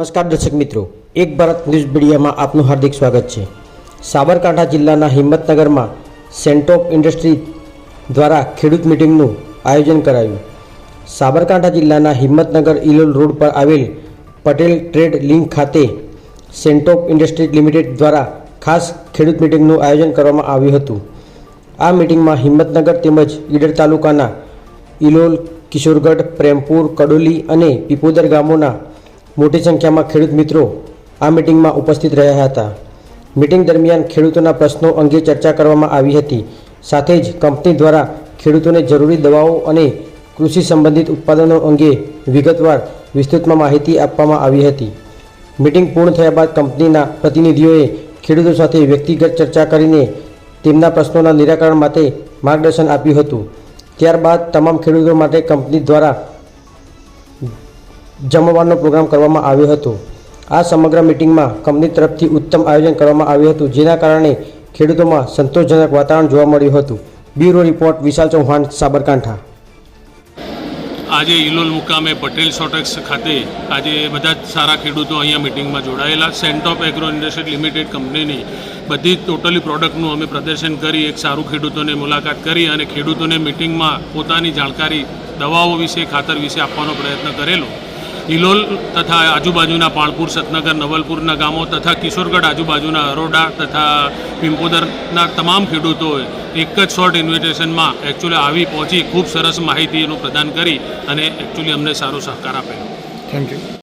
નમસ્કાર દર્શક મિત્રો, એક ભારત ન્યૂઝ મીડિયામાં આપનું હાર્દિક સ્વાગત છે. સાબરકાંઠા જિલ્લાના હિંમતનગરમાં સેન્ટોપ ઇન્ડસ્ટ્રી દ્વારા ખેડૂત મિટિંગનું આયોજન કરાયું. સાબરકાંઠા જિલ્લાના હિંમતનગર ઇલોલ રોડ પર આવેલ પટેલ ટ્રેડ લિંક ખાતે સેન્ટોપ ઇન્ડસ્ટ્રી લિમિટેડ દ્વારા ખાસ ખેડૂત મિટિંગનું આયોજન કરવામાં આવ્યું હતું. આ મિટિંગમાં હિંમતનગર તેમજ ઈડર તાલુકાના ઇલોલ કિશોરગઢ, પ્રેમપુર, કડોલી અને પીપોદર ગામોના મોટી સંખ્યામાં ખેડૂત મિત્રો આ મિટિંગમાં ઉપસ્થિત રહ્યા હતા. મિટિંગ દરમિયાન ખેડૂતોના પ્રશ્નો અંગે ચર્ચા કરવામાં આવી હતી. સાથે જ કંપની દ્વારા ખેડૂતોને જરૂરી દવાઓ અને કૃષિ સંબંધિત ઉત્પાદનો અંગે વિગતવાર વિસ્તૃતમાં માહિતી આપવામાં આવી હતી. મિટિંગ પૂર્ણ થયા બાદ કંપનીના પ્રતિનિધિઓએ ખેડૂતો સાથે વ્યક્તિગત ચર્ચા કરીને તેમના પ્રશ્નોના નિરાકરણ માટે માર્ગદર્શન આપ્યું હતું. ત્યારબાદ તમામ ખેડૂતો માટે કંપની દ્વારા જમવાનો પ્રોગ્રામ કરવામાં આવ્યો હતો. આ સમગ્ર મિટિંગમાં કંપની તરફથી ઉત્તમ આયોજન કરવામાં આવ્યું હતું, જેના કારણે ખેડૂતોમાં સંતોષજનક વાતાવરણ જોવા મળ્યું હતું. Bureau report, Vishal Chauhan, Sabarkantha. આજે ઇલોલ મુકામે પટેલ સોટેક્સ ખાતે આજે બધા જ સારા ખેડૂતો અહીંયા મિટિંગમાં જોડાયેલા. સેન્ટોપ એગ્રો ઇન્ડસ્ટ્રી લિમિટેડ કંપનીની બધી ટોટલી પ્રોડક્ટનું અમે પ્રદર્શન કરી, એક સારું ખેડૂતોને મુલાકાત કરી અને ખેડૂતોને મિટિંગમાં પોતાની જાણકારી દવાઓ વિશે, ખાતર વિશે આપવાનો પ્રયત્ન કરેલો. ઇલોલ તથા આજુબાજુના પાણપુર, સતનગર, નવલપુરના ગામો તથા કિશોરગઢ આજુબાજુના અરોડા તથા પિંપોદરના તમામ ખેડૂતોએ એક જ શોર્ટ ઇન્વિટેશનમાં એકચ્યુઅલી આવી પહોંચી, ખૂબ સરસ માહિતીનું પ્રદાન કરી અને એકચ્યુઅલી અમને સારો સહકાર આપેલો થેન્ક યુ